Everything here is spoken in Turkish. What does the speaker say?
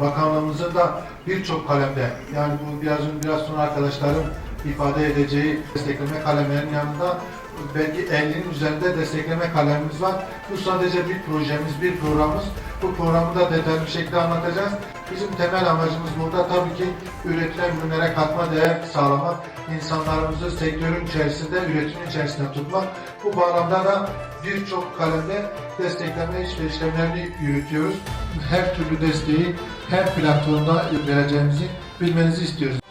Bakanlığımızın da birçok kalemde yani bu biraz biraz sonra arkadaşlarım ifade edeceği destekleme kalemlerinin yanında belki 50'nin üzerinde destekleme kalemimiz var. Bu sadece bir projemiz, bir programımız. Bu programı da detaylı bir şekilde anlatacağız. Bizim temel amacımız burada tabii ki üretilen ürünlere katma değer sağlamak, insanlarımızı sektörün içerisinde, üretimin içerisinde tutmak. Bu bağlamda da birçok kalemde destekleme işlemlerini yürütüyoruz. Her türlü desteği her platformda vereceğimizi bilmenizi istiyoruz.